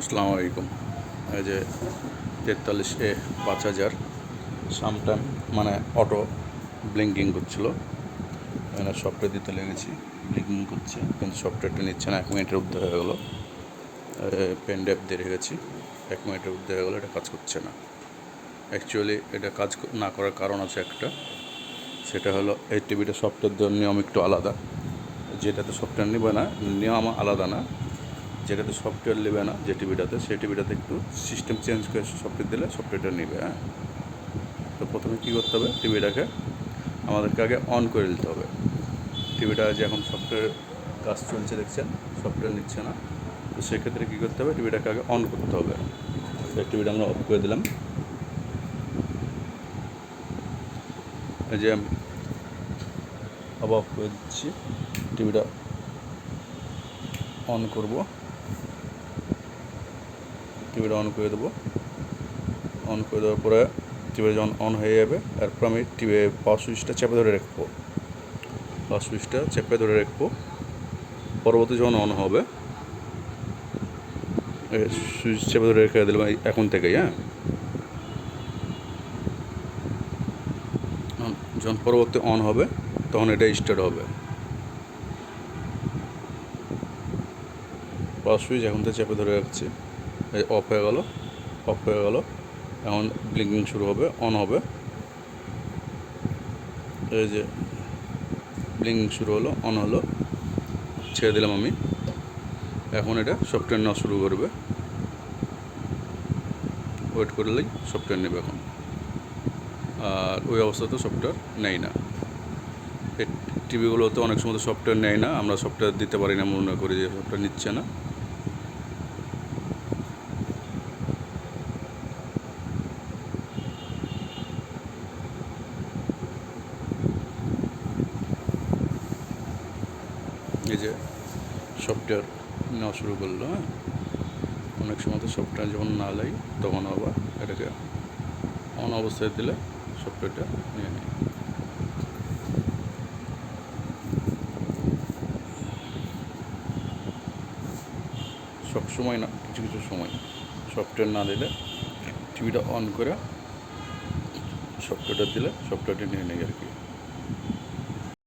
আসসালামু আলাইকুম। এই যে তেতাল্লিশ এ পাঁচ হাজার সামটাইম মানে অটো ব্লিঙ্কিং করছিল। এখানে সফটওয়্যার দিতে লেগেছি, ব্লিঙ্কিং করছে, কিন্তু সফটওয়্যারটা নিচ্ছে না, এক মিনিটের মধ্যে হয়ে গেলো। পেন ড্রাইভ দিয়ে রেখেছি, এক মিনিটের মধ্যে হয়ে গেলো, এটা কাজ করছে না। অ্যাকচুয়ালি এটা কাজ না করার কারণ আছে একটা, সেটা হলো এই টিভিটা সফটওয়্যার দেওয়ার নিয়ম একটু আলাদা। যেটাতে সফটওয়্যার নিবে না, নিয়ম আলাদা না। যেটাতে সফটওয়্যার নেবে না যে টিভিটাতে সেই টিভিটাতে একটু সিস্টেম চেঞ্জ করে সফটওয়্যার দিলে সফটওয়্যারটা নেবে হ্যাঁ? তো প্রথমে কী করতে হবে? টিভিটাকে আমাদেরকে আগে অন করে নিতে হবে। টিভিটা যে এখন সফটওয়্যার কাজ চলছে দেখছেন সফটওয়্যার নিচ্ছে না, তো সেক্ষেত্রে কী করতে হবে? টিভিটাকে আগে অন করতে হবে। টিভিটা আমরা অফ করে দিলাম। যে অফ করে দিচ্ছি। টিভিটা অন করব। টিভিটা অন করে দেবো। অন করে দেওয়ার পরে টিভিটা যখন অন হয়ে যাবে, তারপর আমি টিভি পাওয়ার সুইচটা চেপে ধরে রাখব। পাওয়ার সুইচটা চেপে ধরে রাখব। পরবর্তী যখন অন হবে সুইচ চেপে ধরে রেখে দিলাম এখন থেকেই হ্যাঁ? যখন- পরবর্তী অন হবে, তখন এটা স্টার্ট হবে। পাওয়ার সুইচ এখন থেকে চেপে ধরে রাখছি। অফ হয়ে গেল অফ হয়ে গেল। এখন ব্লিঙ্কিং শুরু হবে অন হবে। এই যে ব্লিঙ্কিং শুরু হলো অন হলো। ছেড়ে দিলাম আমি। এখন এটা সফটওয়্যার নেওয়া শুরু করবে। ওয়েট করলেই সফটওয়্যার নেবে এখন। আর ওই অবস্থাতে সফটওয়্যার নেয় না। এই টিভিগুলোতে অনেক সময় তো সফটওয়্যার নেয় না, আমরা সফটওয়্যার দিতে পারি না, মনে করি যে সফটওয়্যার নিচ্ছে না। এই যে সফটওয়্যার নেওয়া শুরু করল হ্যাঁ? অনেক সময় তো সফটওয়্যার যখন না লাগে তখন আবার এটাকে অন অবস্থায় দিলে সফটওয়্যারটা নিয়ে নেয়। সব সময় না, কিছু কিছু সময় সফটওয়্যার না দিলে টিভিটা অন করে সফটওয়্যারটা দিলে সফটওয়্যারটা নিয়ে নেয় আর কি।